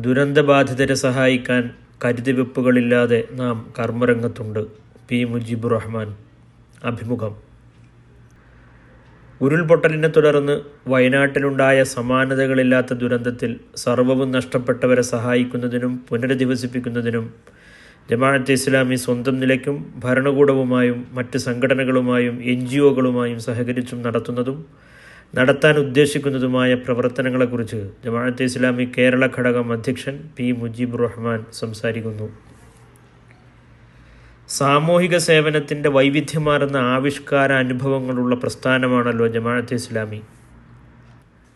ദുരന്തബാധിതരെ സഹായിക്കാൻ കരുതിവെപ്പുകളില്ലാതെ നാം കർമ്മരംഗത്തുണ്ട്. പി. മുജീബുർ റഹ്മാൻ. അഭിമുഖം. ഉരുൾപൊട്ടലിനെ തുടർന്ന് വയനാട്ടിലുണ്ടായ സമാനതകളില്ലാത്ത ദുരന്തത്തിൽ സർവവും നഷ്ടപ്പെട്ടവരെ സഹായിക്കുന്നതിനും പുനരധിവസിപ്പിക്കുന്നതിനും ജമാഅത്തെ ഇസ്ലാമി സ്വന്തം നിലയ്ക്കും ഭരണകൂടവുമായും മറ്റ് സംഘടനകളുമായും എൻ ജി ഒകളുമായും സഹകരിച്ചും നടത്തുന്നതും നടത്താൻ ഉദ്ദേശിക്കുന്നതുമായ പ്രവർത്തനങ്ങളെക്കുറിച്ച് ജമാഅത്തെ ഇസ്ലാമി കേരള ഘടകം അധ്യക്ഷൻ പി മുജീബ് റഹ്മാൻ സംസാരിക്കുന്നു. സാമൂഹിക സേവനത്തിന്റെ വൈവിധ്യമാർന്ന ആവിഷ്കാര അനുഭവങ്ങളുള്ള പ്രസ്ഥാനമാണല്ലോ ജമാഅത്തെ ഇസ്ലാമി.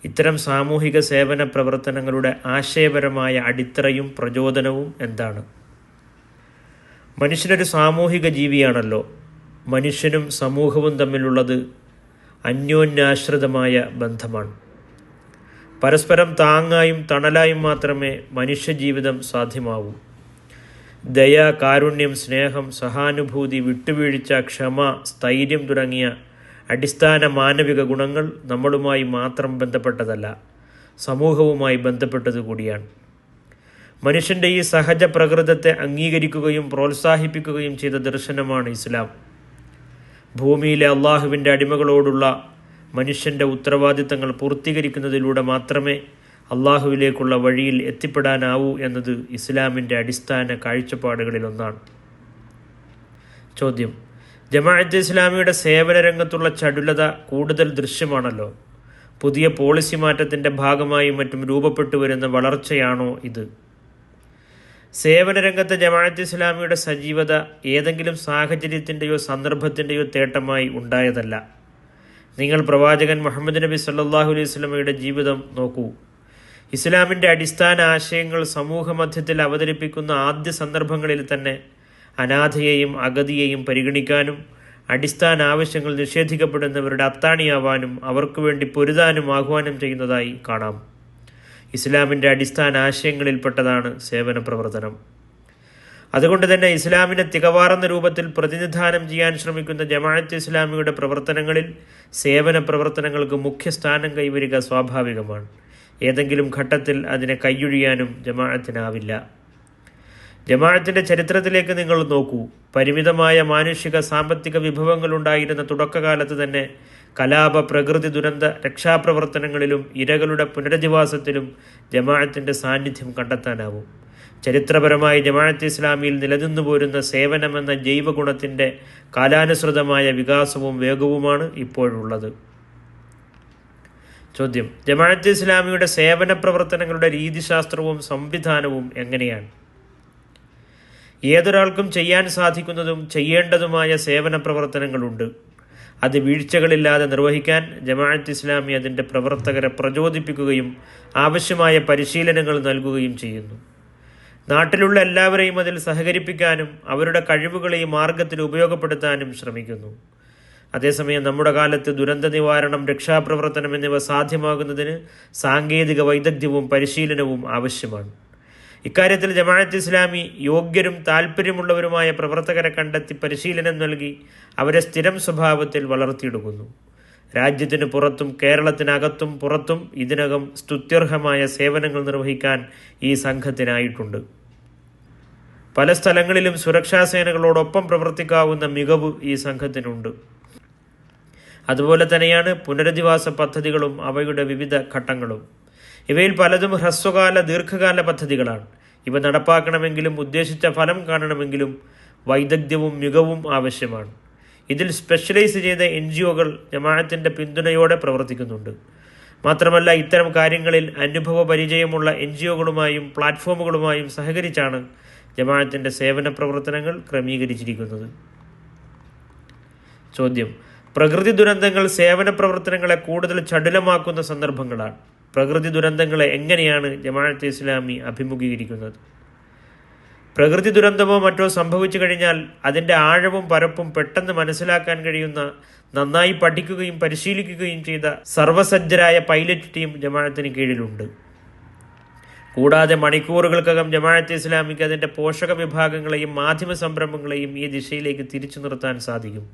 ഇത്തരം സാമൂഹിക സേവന പ്രവർത്തനങ്ങളുടെ ആശയപരമായ അടിത്തറയും പ്രചോദനവും എന്താണ്? മനുഷ്യനൊരു സാമൂഹിക ജീവിയാണല്ലോ. മനുഷ്യനും സമൂഹവും തമ്മിലുള്ളത് അന്യോന്യാശ്രിതമായ ബന്ധമാണ്. പരസ്പരം താങ്ങായും തണലായും മാത്രമേ മനുഷ്യജീവിതം സാധ്യമാവൂ. ദയ കാരുണ്യം സ്നേഹം സഹാനുഭൂതി വിട്ടുവീഴ്ച ക്ഷമ സ്ഥൈര്യം തുടങ്ങിയ അടിസ്ഥാന മാനവിക ഗുണങ്ങൾ നമ്മളുമായി മാത്രം ബന്ധപ്പെട്ടതല്ല സമൂഹവുമായി ബന്ധപ്പെട്ടത് കൂടിയാണ്. മനുഷ്യന്റെ ഈ സഹജ പ്രകൃതത്തെ അംഗീകരിക്കുകയും പ്രോത്സാഹിപ്പിക്കുകയും ചെയ്ത ദർശനമാണ് ഇസ്ലാം. ഭൂമിയിലെ അള്ളാഹുവിന്റെ അടിമകളോടുള്ള മനുഷ്യന്റെ ഉത്തരവാദിത്തങ്ങൾ പൂർത്തീകരിക്കുന്നതിലൂടെ മാത്രമേ അള്ളാഹുവിലേക്കുള്ള വഴിയിൽ എത്തിപ്പെടാനാവൂ എന്നത് ഇസ്ലാമിന്റെ അടിസ്ഥാന കാഴ്ചപ്പാടുകളിലൊന്നാണ് ചോദ്യം. ജമാഅത്ത് ഇസ്ലാമിയുടെ സേവന രംഗത്തുള്ള ചടുലത കൂടുതൽ ദൃശ്യമാണല്ലോ. പുതിയ പോളിസി മാറ്റത്തിന്റെ ഭാഗമായി മറ്റും രൂപപ്പെട്ടു വരുന്ന വളർച്ചയാണോ ഇത്? സേവന രംഗത്തെ ജമാഅത്ത് ഇസ്ലാമിയുടെ സജീവത ഏതെങ്കിലും സാഹചര്യത്തിന്റെയോ സന്ദർഭത്തിന്റെയോ തേട്ടമായി ഉണ്ടായതല്ല. നിങ്ങൾ പ്രവാചകൻ മുഹമ്മദ് നബി സല്ലാഹു അലൈഹി സ്വലമയുടെ ജീവിതം നോക്കൂ. ഇസ്ലാമിന്റെ അടിസ്ഥാന ആശയങ്ങൾ സമൂഹ മധ്യത്തിൽ അവതരിപ്പിക്കുന്ന ആദ്യ സന്ദർഭങ്ങളിൽ തന്നെ അനാഥയെയും അഗതിയെയും പരിഗണിക്കാനും അടിസ്ഥാന ആവശ്യങ്ങൾ നിഷേധിക്കപ്പെടുന്നവരുടെ അത്താണിയാവാനും അവർക്ക് വേണ്ടി പൊരുതാനും ആഹ്വാനം ചെയ്യുന്നതായി കാണാം. ഇസ്ലാമിന്റെ അടിസ്ഥാന ആശയങ്ങളിൽപ്പെട്ടതാണ് സേവന പ്രവർത്തനം അതുകൊണ്ട് തന്നെ ഇസ്ലാമിനെ തികവാർന്ന രൂപത്തിൽ പ്രതിനിധാനം ചെയ്യാൻ ശ്രമിക്കുന്ന ജമാഅത്ത് ഇസ്ലാമിയുടെ പ്രവർത്തനങ്ങളിൽ സേവന പ്രവർത്തനങ്ങൾക്ക് മുഖ്യ സ്ഥാനം കൈവരിക സ്വാഭാവികമാണ്. ഏതെങ്കിലും ഘട്ടത്തിൽ അതിനെ കൈയൊഴിയാനും ജമാഅത്തിനാവില്ല. ജമാഅത്തിന്റെ ചരിത്രത്തിലേക്ക് നിങ്ങൾ നോക്കൂ. പരിമിതമായ മാനുഷിക സാമ്പത്തിക വിഭവങ്ങളുണ്ടായിരുന്ന തുടക്കകാലത്ത് തന്നെ കലാപ പ്രകൃതി ദുരന്ത രക്ഷാപ്രവർത്തനങ്ങളിലും ഇരകളുടെ പുനരധിവാസത്തിലും ജമാഅത്തിന്റെ സാന്നിധ്യം കണ്ടെത്താനാവും. ചരിത്രപരമായി ജമാഅത്ത് ഇസ്ലാമിയിൽ നിലനിന്നു പോരുന്ന സേവനമെന്ന ജൈവഗുണത്തിന്റെ കാലാനുസൃതമായ വികാസവും വേഗവുമാണ് ഇപ്പോഴുള്ളത്. ചോദ്യം. ജമാഅത്ത് ഇസ്ലാമിയുടെ സേവന പ്രവർത്തനങ്ങളുടെ രീതിശാസ്ത്രവും സംവിധാനവും എങ്ങനെയാണ്? ഏതൊരാൾക്കും ചെയ്യാൻ സാധിക്കുന്നതും ചെയ്യേണ്ടതുമായ സേവന പ്രവർത്തനങ്ങളുണ്ട് അത് വീഴ്ചകളില്ലാതെ നിർവഹിക്കാൻ ജമാഅത്ത് ഇസ്ലാമി അതിന്റെ പ്രവർത്തകരെ പ്രചോദിപ്പിക്കുകയും ആവശ്യമായ പരിശീലനങ്ങൾ നൽകുകയും ചെയ്യുന്നു. നാട്ടിലുള്ള എല്ലാവരെയും അതിൽ സഹകരിപ്പിക്കാനും അവരുടെ കഴിവുകളെ ഈ മാർഗത്തിൽ ഉപയോഗപ്പെടുത്താനും ശ്രമിക്കുന്നു. അതേസമയം നമ്മുടെ കാലത്ത് ദുരന്ത നിവാരണം രക്ഷാപ്രവർത്തനം എന്നിവ സാധ്യമാകുന്നതിന് സാങ്കേതിക വൈദഗ്ധ്യവും പരിശീലനവും ആവശ്യമാണ്. ഇക്കാര്യത്തിൽ ജമാഅത്ത് ഇസ്ലാമി യോഗ്യരും താല്പര്യമുള്ളവരുമായ പ്രവർത്തകരെ കണ്ടെത്തി പരിശീലനം നൽകി അവരെ സ്ഥിരം സ്വഭാവത്തിൽ വളർത്തിയെടുക്കുന്നു. രാജ്യത്തിന് പുറത്തും കേരളത്തിനകത്തും പുറത്തും ഇതിനകം സ്തുത്യർഹമായ സേവനങ്ങൾ നിർവഹിക്കാൻ ഈ സംഘത്തിനായിട്ടുണ്ട്. പല സ്ഥലങ്ങളിലും സുരക്ഷാ സേനകളോടൊപ്പം പ്രവർത്തിക്കാവുന്ന മികവ് ഈ സംഘത്തിനുണ്ട്. അതുപോലെ തന്നെയാണ് പുനരധിവാസ പദ്ധതികളും അവയുടെ വിവിധ ഘട്ടങ്ങളും. ഇവയിൽ പലതും ഹ്രസ്വകാല ദീർഘകാല പദ്ധതികളാണ്. ഇവ നടപ്പാക്കണമെങ്കിലും ഉദ്ദേശിച്ച ഫലം കാണണമെങ്കിലും വൈദഗ്ധ്യവും മികവും ആവശ്യമാണ്. ഇതിൽ സ്പെഷ്യലൈസ് ചെയ്ത എൻ ജി ഒകൾ ജമാഅത്തിന്റെ പിന്തുണയോടെ പ്രവർത്തിക്കുന്നുണ്ട്. മാത്രമല്ല ഇത്തരം കാര്യങ്ങളിൽ അനുഭവ പരിചയമുള്ള എൻ ജി ഒകളുമായും പ്ലാറ്റ്ഫോമുകളുമായും സഹകരിച്ചാണ് ജമാഅത്തിന്റെ സേവന പ്രവർത്തനങ്ങൾ ക്രമീകരിച്ചിരിക്കുന്നത്. ചോദ്യം. പ്രകൃതി ദുരന്തങ്ങൾ സേവന പ്രവർത്തനങ്ങളെ കൂടുതൽ ചടുലമാക്കുന്ന സന്ദർഭങ്ങളാണ്. പ്രകൃതി ദുരന്തങ്ങളെ എങ്ങനെയാണ് ജമാഅത്തെ ഇസ്ലാമി അഭിമുഖീകരിക്കുന്നത്? പ്രകൃതി ദുരന്തമോ മറ്റോ സംഭവിച്ചു കഴിഞ്ഞാൽ അതിന്റെ ആഴവും പരപ്പും പെട്ടെന്ന് മനസ്സിലാക്കാൻ കഴിയുന്ന നന്നായി പഠിക്കുകയും പരിശീലിക്കുകയും ചെയ്ത സർവസജ്ജരായ പൈലറ്റ് ടീം ജമാഅത്തിന് കീഴിലുണ്ട്. കൂടാതെ മണിക്കൂറുകൾക്കകം ജമാഅത്തെ ഇസ്ലാമിക്ക് അതിന്റെ പോഷക വിഭാഗങ്ങളെയും മാധ്യമ സംരംഭങ്ങളെയും ഈ ദിശയിലേക്ക് തിരിച്ചു നിർത്താൻ സാധിക്കും.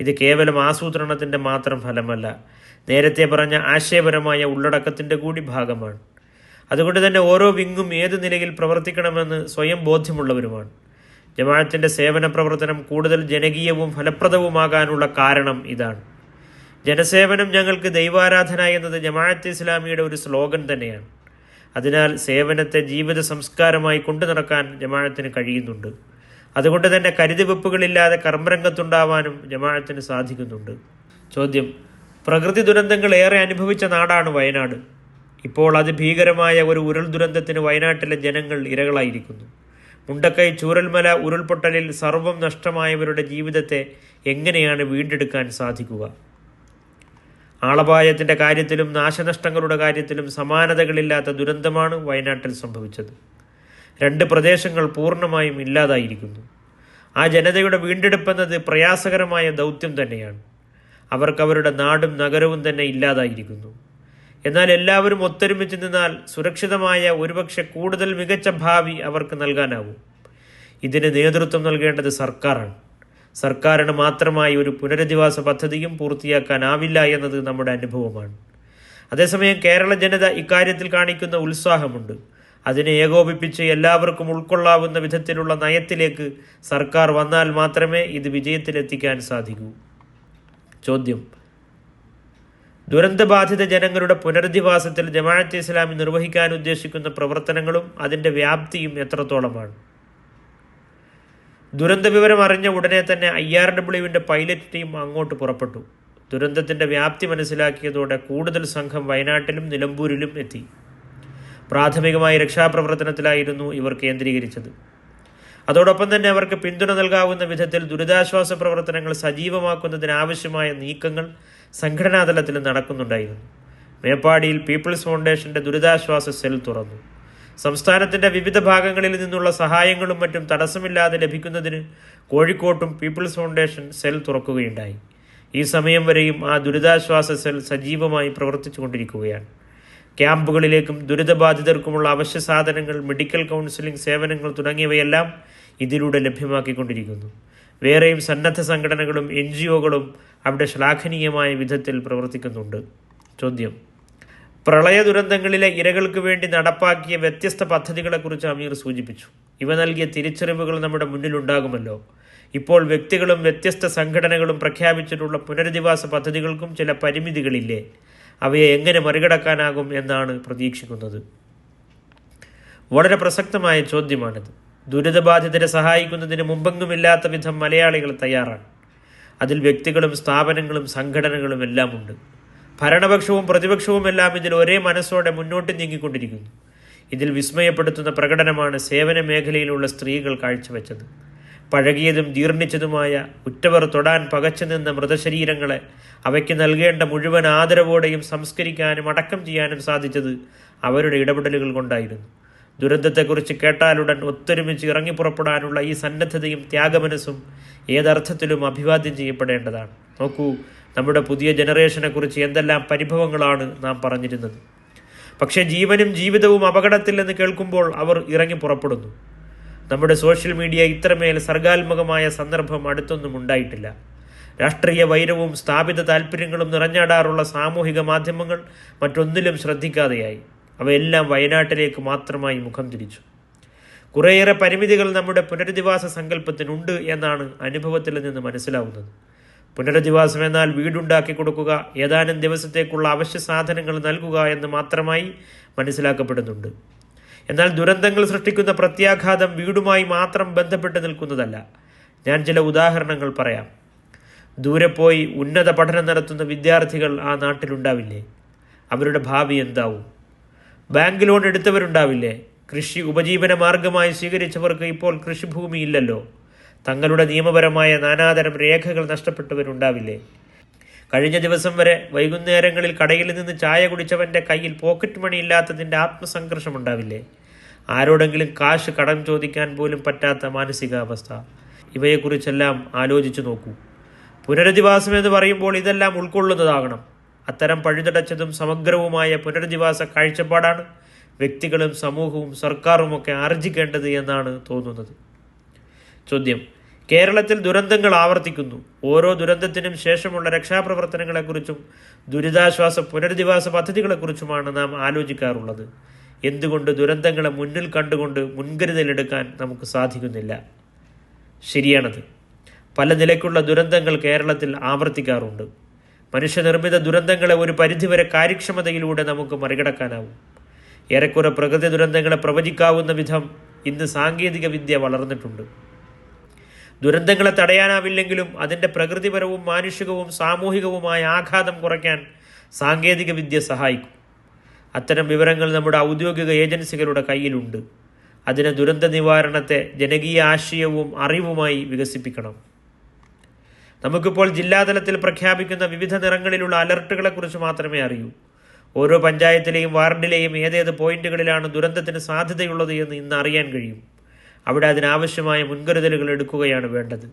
ഇത് കേവലം ആസൂത്രണത്തിന്റെ മാത്രം ഫലമല്ല. നേരത്തെ പറഞ്ഞ ആശയപരമായ ഉള്ളടക്കത്തിന്റെ കൂടി ഭാഗമാണ്. അതുകൊണ്ട് തന്നെ ഓരോ വിങ്ങും ഏത് നിലയിൽ പ്രവർത്തിക്കണമെന്ന് സ്വയം ബോധ്യമുള്ളവരുമാണ്. ജമാഅത്തിന്റെ സേവന പ്രവർത്തനം കൂടുതൽ ജനകീയവും ഫലപ്രദവുമാകാനുള്ള കാരണം ഇതാണ്. ജനസേവനം ഞങ്ങൾക്ക് ദൈവാരാധന എന്നത് ജമാഅത്ത് ഇസ്ലാമിയുടെ ഒരു സ്ലോഗൻ തന്നെയാണ്. അതിനാൽ സേവനത്തെ ജീവിത സംസ്കാരമായി കൊണ്ടു നടക്കാൻ ജമാഅത്തിന് കഴിയുന്നുണ്ട്. അതുകൊണ്ട് തന്നെ കരുതിവെപ്പുകളില്ലാതെ കർമ്മരംഗത്തുണ്ടാവാനും ജമാഅത്തിന് സാധിക്കുന്നുണ്ട്. ചോദ്യം പ്രകൃതി ദുരന്തങ്ങൾ ഏറെ അനുഭവിച്ച നാടാണ് വയനാട്. ഇപ്പോൾ അതിഭീകരമായ ഒരു ഉരുൾ ദുരന്തത്തിന് വയനാട്ടിലെ ജനങ്ങൾ ഇരകളായിരിക്കുന്നു. മുണ്ടക്കൈ ചൂരൽമല ഉരുൾപൊട്ടലിൽ സർവം നഷ്ടമായവരുടെ ജീവിതത്തെ എങ്ങനെയാണ് വീണ്ടെടുക്കാൻ സാധിക്കുക? ആളപായത്തിന്റെ കാര്യത്തിലും നാശനഷ്ടങ്ങളുടെ കാര്യത്തിലും സമാനതകളില്ലാത്ത ദുരന്തമാണ് വയനാട്ടിൽ സംഭവിച്ചത്. രണ്ട് പ്രദേശങ്ങൾ പൂർണമായും ഇല്ലാതായിരിക്കുന്നു. ആ ജനതയുടെ വീണ്ടെടുപ്പെന്നത് പ്രയാസകരമായ ദൗത്യം തന്നെയാണ്. അവർക്ക് അവരുടെ നാടും നഗരവും തന്നെ ഇല്ലാതായിരിക്കുന്നു. എന്നാൽ എല്ലാവരും ഒത്തൊരുമിച്ച് നിന്നാൽ സുരക്ഷിതമായ ഒരുപക്ഷെ കൂടുതൽ മികച്ച ഭാവി അവർക്ക് നൽകാനാവും. ഇതിന് നേതൃത്വം നൽകേണ്ടത് സർക്കാരാണ്. സർക്കാരിന് മാത്രമായി ഒരു പുനരധിവാസ പദ്ധതിയും പൂർത്തിയാക്കാനാവില്ല എന്നത് നമ്മുടെ അനുഭവമാണ്. അതേസമയം കേരള ജനത ഇക്കാര്യത്തിൽ കാണിക്കുന്ന ഉത്സാഹമുണ്ട്. അതിനെ ഏകോപിപ്പിച്ച് എല്ലാവർക്കും ഉൾക്കൊള്ളാവുന്ന വിധത്തിലുള്ള നയത്തിലേക്ക് സർക്കാർ വന്നാൽ മാത്രമേ ഇത് വിജയത്തിലെത്തിക്കാൻ സാധിക്കൂ. ചോദ്യം. ദുരന്തബാധിത ജനങ്ങളുടെ പുനരധിവാസത്തിൽ ജമാഅത്ത് ഇസ്ലാമി നിർവഹിക്കാൻ ഉദ്ദേശിക്കുന്ന പ്രവർത്തനങ്ങളും അതിന്റെ വ്യാപ്തിയും എത്രത്തോളമാണ്? ദുരന്ത വിവരം അറിഞ്ഞ ഉടനെ തന്നെ ഐ ആർ ഡബ്ല്യുവിന്റെ പൈലറ്റ് ടീം അങ്ങോട്ട് പുറപ്പെട്ടു. ദുരന്തത്തിന്റെ വ്യാപ്തി മനസ്സിലാക്കിയതോടെ കൂടുതൽ സംഘം വയനാട്ടിലും നിലമ്പൂരിലും എത്തി. പ്രാഥമികമായി രക്ഷാപ്രവർത്തനത്തിലായിരുന്നു ഇവർ കേന്ദ്രീകരിച്ചത്. അതോടൊപ്പം തന്നെ അവർക്ക് പിന്തുണ നൽകാവുന്ന വിധത്തിൽ ദുരിതാശ്വാസ പ്രവർത്തനങ്ങൾ സജീവമാക്കുന്നതിനാവശ്യമായ നീക്കങ്ങൾ സംഘടനാ തലത്തിൽ നടക്കുന്നുണ്ടായിരുന്നു. മേപ്പാടിയിൽ പീപ്പിൾസ് ഫൗണ്ടേഷന്റെ ദുരിതാശ്വാസ സെൽ തുറന്നു. സംസ്ഥാനത്തിന്റെ വിവിധ ഭാഗങ്ങളിൽ നിന്നുള്ള സഹായങ്ങളും മറ്റും തടസ്സമില്ലാതെ ലഭിക്കുന്നതിന് കോഴിക്കോട്ടും പീപ്പിൾസ് ഫൗണ്ടേഷൻ സെൽ തുറക്കുകയുണ്ടായി. ഈ സമയം വരെയും ആ ദുരിതാശ്വാസ സെൽ സജീവമായി പ്രവർത്തിച്ചുകൊണ്ടിരിക്കുകയാണ്. ക്യാമ്പുകളിലേക്കും ദുരിതബാധിതർക്കുമുള്ള അവശ്യ സാധനങ്ങൾ മെഡിക്കൽ കൗൺസിലിംഗ് സേവനങ്ങൾ തുടങ്ങിയവയെല്ലാം ഇതിലൂടെ ലഭ്യമാക്കിക്കൊണ്ടിരിക്കുന്നു. വേറെയും സന്നദ്ധ സംഘടനകളും എൻ ജി ഒകളും അവിടെ ശ്ലാഘനീയമായ വിധത്തിൽ പ്രവർത്തിക്കുന്നുണ്ട്. ചോദ്യം. പ്രളയ ദുരന്തങ്ങളിലെ ഇരകൾക്ക് വേണ്ടി നടപ്പാക്കിയ വ്യത്യസ്ത പദ്ധതികളെക്കുറിച്ച് അമീർ സൂചിപ്പിച്ചു. ഇവ നൽകിയ തിരിച്ചറിവുകൾ നമ്മുടെ മുന്നിലുണ്ടാകുമല്ലോ. ഇപ്പോൾ വ്യക്തികളും വ്യത്യസ്ത സംഘടനകളും പ്രഖ്യാപിച്ചിട്ടുള്ള പുനരധിവാസ പദ്ധതികൾക്കും ചില പരിമിതികളില്ലേ? അവയെ എങ്ങനെ മറികടക്കാനാകും എന്നാണ് പ്രതീക്ഷിക്കുന്നത്. വളരെ പ്രസക്തമായ ചോദ്യമാണിത്. ദുരിതബാധിതരെ സഹായിക്കുന്നതിന് മുമ്പെങ്ങുമില്ലാത്ത വിധം മലയാളികൾ തയ്യാറാണ്. അതിൽ വ്യക്തികളും സ്ഥാപനങ്ങളും സംഘടനകളും എല്ലാം ഉണ്ട് ഭരണപക്ഷവും പ്രതിപക്ഷവും എല്ലാം ഇതിൽ ഒരേ മനസ്സോടെ മുന്നോട്ട് നീങ്ങിക്കൊണ്ടിരിക്കുന്നു. ഇതിൽ വിസ്മയപ്പെടുത്തുന്ന പ്രകടനമാണ് സേവന മേഖലയിലുള്ള സ്ത്രീകൾ കാഴ്ചവെച്ചത്. പഴകിയതും ജീർണിച്ചതുമായ ഉറ്റവർ തൊടാൻ പകച്ചു നിന്ന മൃതശരീരങ്ങളെ അവയ്ക്ക് നൽകേണ്ട മുഴുവൻ ആദരവോടെയും സംസ്കരിക്കാനും അടക്കം ചെയ്യാനും സാധിച്ചത് അവരുടെ ഇടപെടലുകൾ കൊണ്ടായിരുന്നു. ദുരന്തത്തെക്കുറിച്ച് കേട്ടാലുടൻ ഒത്തൊരുമിച്ച് ഇറങ്ങിപ്പുറപ്പെടാനുള്ള ഈ സന്നദ്ധതയും ത്യാഗമനസ്സും ഏതർത്ഥത്തിലും അഭിവാദ്യം ചെയ്യപ്പെടേണ്ടതാണ്. നോക്കൂ നമ്മുടെ പുതിയ ജനറേഷനെക്കുറിച്ച് എന്തെല്ലാം പരിഭവങ്ങളാണ് നാം പറഞ്ഞിരുന്നത്. പക്ഷേ ജീവനും ജീവിതവും അപകടത്തിൽ നിന്ന് കേൾക്കുമ്പോൾ അവർ ഇറങ്ങി പുറപ്പെടുന്നു നമ്മുടെ സോഷ്യൽ മീഡിയ ഇത്രമേൽ സർഗാത്മകമായ സന്ദർഭം അടുത്തൊന്നും ഉണ്ടായിട്ടില്ല. രാഷ്ട്രീയ വൈരവും സ്ഥാപിത താല്പര്യങ്ങളും നിറഞ്ഞാടാറുള്ള സാമൂഹിക മാധ്യമങ്ങൾ മറ്റൊന്നിലും ശ്രദ്ധിക്കാതെയായി. അവയെല്ലാം വയനാട്ടിലേക്ക് മാത്രമായി മുഖം തിരിച്ചു. കുറേയേറെ പരിമിതികൾ നമ്മുടെ പുനരധിവാസ സങ്കല്പത്തിനുണ്ട് എന്നാണ് അനുഭവത്തിൽ നിന്ന് മനസ്സിലാവുന്നത്. പുനരധിവാസം എന്നാൽ വീടുണ്ടാക്കി കൊടുക്കുക ഏതാനും ദിവസത്തേക്കുള്ള അവശ്യ സാധനങ്ങൾ നൽകുക എന്ന് മാത്രമായി മനസ്സിലാക്കപ്പെടുന്നുണ്ട്. എന്നാൽ ദുരന്തങ്ങൾ സൃഷ്ടിക്കുന്ന പ്രത്യാഘാതം വീടുമായി മാത്രം ബന്ധപ്പെട്ട് നിൽക്കുന്നതല്ല. ഞാൻ ചില ഉദാഹരണങ്ങൾ പറയാം. ദൂരെ പോയി ഉന്നത പഠനം നടത്തുന്ന വിദ്യാർത്ഥികൾ ആ നാട്ടിലുണ്ടാവില്ലേ അവരുടെ ഭാവി എന്താവും? ബാങ്ക് ലോൺ എടുത്തവരുണ്ടാവില്ലേ? കൃഷി ഉപജീവന മാർഗമായി സ്വീകരിച്ചവർക്ക് ഇപ്പോൾ കൃഷിഭൂമി ഇല്ലല്ലോ. തങ്ങളുടെ നിയമപരമായ നാനാതരം രേഖകൾ നഷ്ടപ്പെട്ടവരുണ്ടാവില്ലേ? കഴിഞ്ഞ ദിവസം വരെ വൈകുന്നേരങ്ങളിൽ കടയിൽ നിന്ന് ചായ കുടിച്ചവന്റെ കയ്യിൽ പോക്കറ്റ് മണി ഇല്ലാത്തതിന്റെ ആത്മസംഘർഷം ഉണ്ടാവില്ലേ? ആരോടെങ്കിലും കാശ് കടം ചോദിക്കാൻ പോലും പറ്റാത്ത മാനസികാവസ്ഥ. ഇവയെക്കുറിച്ചെല്ലാം ആലോചിച്ചു നോക്കൂ. പുനരധിവാസം എന്ന് പറയുമ്പോൾ ഇതെല്ലാം ഉൾക്കൊള്ളുന്നതാകണം. അത്തരം പഴുതടച്ചതും സമഗ്രവുമായ പുനരധിവാസ കാഴ്ചപ്പാടാണ് വ്യക്തികളും സമൂഹവും സർക്കാരുമൊക്കെ ആർജിക്കേണ്ടത് എന്നാണ് തോന്നുന്നത്. ചോദ്യം. കേരളത്തിൽ ദുരന്തങ്ങൾ ആവർത്തിക്കുന്നു. ഓരോ ദുരന്തത്തിനും ശേഷമുള്ള രക്ഷാപ്രവർത്തനങ്ങളെക്കുറിച്ചും ദുരിതാശ്വാസ പുനരധിവാസ പദ്ധതികളെക്കുറിച്ചുമാണ് നാം ആലോചിക്കാറുള്ളത്. എന്തുകൊണ്ട് ദുരന്തങ്ങളെ മുന്നിൽ കണ്ടുകൊണ്ട് മുൻകരുതലെടുക്കാൻ നമുക്ക് സാധിക്കുന്നില്ല? ശരിയാണത്. പല നിലയ്ക്കുള്ള ദുരന്തങ്ങൾ കേരളത്തിൽ ആവർത്തിക്കാറുണ്ട്. മനുഷ്യനിർമ്മിത ദുരന്തങ്ങളെ ഒരു പരിധിവരെ കാര്യക്ഷമതയിലൂടെ നമുക്ക് മറികടക്കാനാവും. ഏറെക്കുറെ പ്രകൃതി ദുരന്തങ്ങളെ പ്രവചിക്കാവുന്ന വിധം ഇന്ന് സാങ്കേതിക വിദ്യ വളർന്നിട്ടുണ്ട്. ദുരന്തങ്ങളെ തടയാനാവില്ലെങ്കിലും അതിന്റെ പ്രകൃതിപരവും മാനുഷികവും സാമൂഹികവുമായ ആഘാതം കുറയ്ക്കാൻ സാങ്കേതിക വിദ്യ സഹായിക്കും. അത്തരം വിവരങ്ങൾ നമ്മുടെ ഔദ്യോഗിക ഏജൻസികളുടെ കയ്യിലുണ്ട്. അതിന് ദുരന്ത നിവാരണത്തെ ജനകീയ ആശയവും അറിവുമായി വികസിപ്പിക്കണം. നമുക്കിപ്പോൾ ജില്ലാതലത്തിൽ പ്രഖ്യാപിക്കുന്ന വിവിധ നിറങ്ങളിലുള്ള അലർട്ടുകളെക്കുറിച്ച് മാത്രമേ അറിയൂ. ഓരോ പഞ്ചായത്തിലെയും വാർഡിലെയും ഏതേത് പോയിന്റുകളിലാണ് ദുരന്തത്തിന് സാധ്യതയുള്ളത് എന്ന് ഇന്ന് അറിയാൻ കഴിയും. അവിടെ അതിനാവശ്യമായ മുൻകരുതലുകൾ എടുക്കുകയാണ് വേണ്ടത്.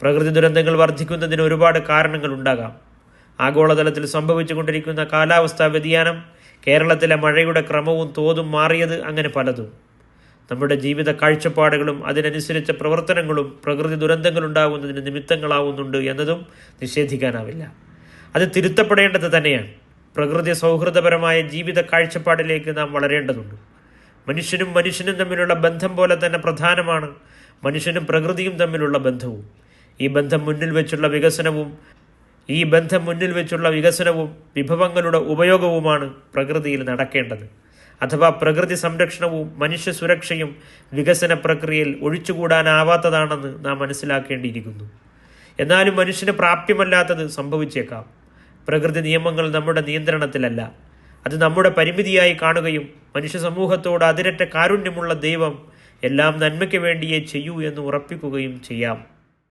പ്രകൃതി ദുരന്തങ്ങൾ വർദ്ധിക്കുന്നതിന് ഒരുപാട് കാരണങ്ങൾ ഉണ്ടാകാം. ആഗോളതലത്തിൽ സംഭവിച്ചുകൊണ്ടിരിക്കുന്ന കാലാവസ്ഥാ വ്യതിയാനം കേരളത്തിലെ മഴയുടെ ക്രമവും തോതും മാറിയത് അങ്ങനെ പലതും. നമ്മുടെ ജീവിത കാഴ്ചപ്പാടുകളും അതിനനുസരിച്ച പ്രവർത്തനങ്ങളും പ്രകൃതി ദുരന്തങ്ങൾ ഉണ്ടാകുന്നതിന് നിമിത്തങ്ങളാവുന്നുണ്ട് എന്നതും നിഷേധിക്കാനാവില്ല. അത് തിരുത്തപ്പെടേണ്ടത് തന്നെയാണ്. പ്രകൃതി സൗഹൃദപരമായ ജീവിത കാഴ്ചപ്പാടിലേക്ക് നാം വളരേണ്ടതുണ്ട്. മനുഷ്യനും മനുഷ്യനും തമ്മിലുള്ള ബന്ധം പോലെ തന്നെ പ്രധാനമാണ് മനുഷ്യനും പ്രകൃതിയും തമ്മിലുള്ള ബന്ധവും. ഈ ബന്ധം മുന്നിൽ വെച്ചുള്ള വികസനവും ഈ ബന്ധം മുന്നിൽ വെച്ചുള്ള വികസനവും വിഭവങ്ങളുടെ ഉപയോഗവുമാണ് പ്രകൃതിയിൽ നടക്കേണ്ടത്. അഥവാ പ്രകൃതി സംരക്ഷണവും മനുഷ്യ സുരക്ഷയും വികസന പ്രക്രിയയിൽ ഒഴിച്ചുകൂടാനാവാത്തതാണെന്ന് നാം മനസ്സിലാക്കേണ്ടിയിരിക്കുന്നു. എന്നാലും മനുഷ്യന് പ്രാപ്യമല്ലാത്തത് സംഭവിച്ചേക്കാം. പ്രകൃതി നിയമങ്ങൾ നമ്മുടെ നിയന്ത്രണത്തിലല്ല. അത് നമ്മുടെ പരിമിതിയായി കാണുകയും മനുഷ്യ സമൂഹത്തോട് അതിരറ്റ കാരുണ്യമുള്ള ദൈവം എല്ലാം നന്മയ്ക്ക് വേണ്ടിയേ ചെയ്യൂ എന്ന് ഉറപ്പിക്കുകയും ചെയ്യാം.